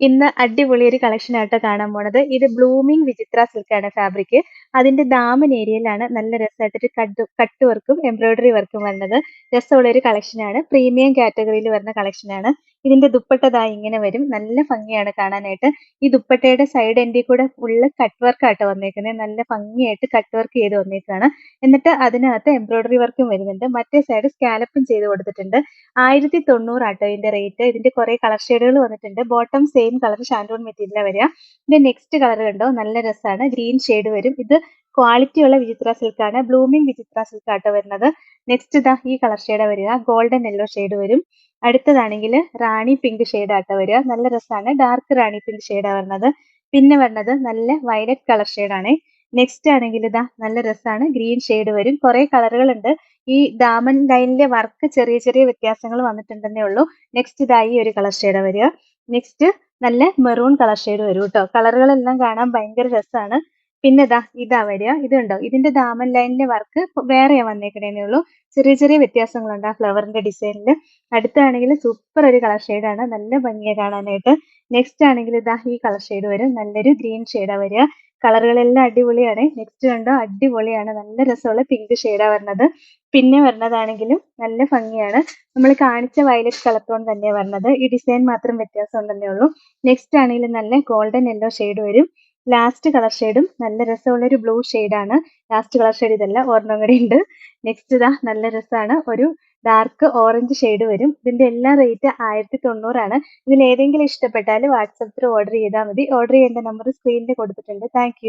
ഇന്ന് അടിപൊളി ഒരു കളക്ഷൻ ആയിട്ട് കാണാൻ പോണത്. ഇത് ബ്ലൂമിംഗ് വിചിത്ര സിൽക്ക് ആണ് ഫാബ്രിക് അതിന്റെ ദാമൻ ഏരിയയിലാണ് നല്ല രസമായിട്ടൊരു കട്ട് കട്ട് വർക്കും എംബ്രോയിഡറി വർക്കും വരുന്നത് രസമുള്ള ഒരു കളക്ഷൻ ആണ്. പ്രീമിയം കാറ്റഗറിയിൽ വരുന്ന കളക്ഷൻ ആണ്. ഇതിന്റെ ദുപ്പട്ട ഇങ്ങനെ വരും. നല്ല ഭംഗിയാണ് കാണാനായിട്ട്. ഈ ദുപ്പട്ടയുടെ സൈഡ് എൻഡിൽ കൂടെ ഫുള്ള് കട്ട് വർക്ക് ആട്ടോ വന്നേക്കുന്നത് നല്ല ഭംഗിയായിട്ട് കട്ട് വർക്ക് ചെയ്ത് വന്നേക്കാണ് എന്നിട്ട് അതിനകത്ത് എംബ്രോയിഡറി വർക്കും വരുന്നുണ്ട്. മറ്റേ സൈഡ് സ്കാലപ്പും ചെയ്ത് കൊടുത്തിട്ടുണ്ട്. ആയിരത്തി തൊണ്ണൂറ് ആട്ടോ ഇതിന്റെ റേറ്റ് ഇതിന്റെ കുറെ കളർ ഷെയ്ഡുകൾ വന്നിട്ടുണ്ട്. ബോട്ടം സെയിം കളർ ഷാൻഡോൺ മെറ്റീരിയലാണ് വരിക. ഇതിന്റെ നെക്സ്റ്റ് കളർ കണ്ടോ? നല്ല രസമാണ് ഗ്രീൻ ഷെയ്ഡ് വരും. ഇത് ക്വാളിറ്റി ഉള്ള വിചിത്ര സിൽക്ക് ആണ്. ബ്ലൂമിംഗ് വിചിത്ര സിൽക്ക് ആട്ടോ വരുന്നത്. നെക്സ്റ്റ് ഇതാ ഈ കളർ ഷെയ്ഡാണ് വരിക. ഗോൾഡൻ യെല്ലോ ഷെയ്ഡ് വരും. അടുത്തതാണെങ്കിൽ റാണി പിങ്ക് ഷെയ്ഡ് ആട്ടോ വരിക. നല്ല രസമാണ് ഡാർക്ക് റാണി പിങ്ക് ഷെയ്ഡാണ് വരുന്നത്. പിന്നെ വരുന്നത് നല്ല വയലറ്റ് കളർ ഷെയ്ഡാണ് നെക്സ്റ്റ് ആണെങ്കിൽ ഇതാ നല്ല രസമാണ് ഗ്രീൻ ഷെയ്ഡ് വരും. കുറെ കളറുകൾ ഉണ്ട്. ഈ ദാമൻ ലൈനിലെ വർക്ക് ചെറിയ ചെറിയ വ്യത്യാസങ്ങൾ വന്നിട്ടുണ്ടെന്നേ ഉള്ളൂ. നെക്സ്റ്റ് ഇതാ ഈ ഒരു കളർ ഷെയ്ഡ് വരിക. നെക്സ്റ്റ് നല്ല മെറൂൺ കളർ ഷെയ്ഡ് വരും കേട്ടോ കളറുകളെല്ലാം കാണാൻ ഭയങ്കര രസമാണ് പിന്നെ ഇതാ ഇതാ വരിക. ഇതുണ്ടോ? ഇതിന്റെ ദാമൻ ലൈനിന്റെ വർക്ക് വേറെയാ വന്നേക്കണേന്നേ ഉള്ളൂ. ചെറിയ ചെറിയ വ്യത്യാസങ്ങളുണ്ട് ആ ഫ്ലവറിന്റെ ഡിസൈനിൽ അടുത്താണെങ്കിൽ സൂപ്പർ ഒരു കളർ ആണ്. നല്ല ഭംഗിയെ കാണാനായിട്ട്. നെക്സ്റ്റ് ആണെങ്കിൽ ഇതാ ഈ കളർ ഷെയ്ഡ് വരും. നല്ലൊരു ഗ്രീൻ ഷെയ്ഡാ വരിക. കളറുകളെല്ലാം അടിപൊളിയാണ്. നെക്സ്റ്റ് കണ്ടോ? അടിപൊളിയാണ്. നല്ല രസമുള്ള പിങ്ക് ഷെയ്ഡാ വരുന്നത് പിന്നെ വരുന്നതാണെങ്കിലും നല്ല ഭംഗിയാണ്. നമ്മൾ കാണിച്ച വയലറ്റ് കളർ ടോൺ തന്നെയാണ് വരുന്നത് ഈ ഡിസൈൻ മാത്രം വ്യത്യാസം ഉണ്ടെന്നേ ഉള്ളൂ. നെക്സ്റ്റ് ആണെങ്കിൽ നല്ല ഗോൾഡൻ യെല്ലോ ഷെയ്ഡ് വരും. ലാസ്റ്റ് കളർ ഷെയ്ഡും നല്ല രസമുള്ള ഒരു ബ്ലൂ ആണ്. ലാസ്റ്റ് കളർ ഷെയ്ഡ് ഇതല്ല ഒരെണ്ണം ഉണ്ട്. നെക്സ്റ്റ് ഇതാ നല്ല രസമാണ് ഒരു ഡാർക്ക് ഓറഞ്ച് ഷെയ്ഡ് വരും. ഇതിന്റെ എല്ലാ റേറ്റ് ആയിരത്തി തൊണ്ണൂറാണ് ഇതിൽ ഏതെങ്കിലും ഇഷ്ടപ്പെട്ടാൽ വാട്സപ്പിൽ ഓർഡർ ചെയ്താൽ മതി. ഓർഡർ ചെയ്യേണ്ട നമ്പർ സ്ക്രീനിൽ കൊടുത്തിട്ടുണ്ട്. താങ്ക്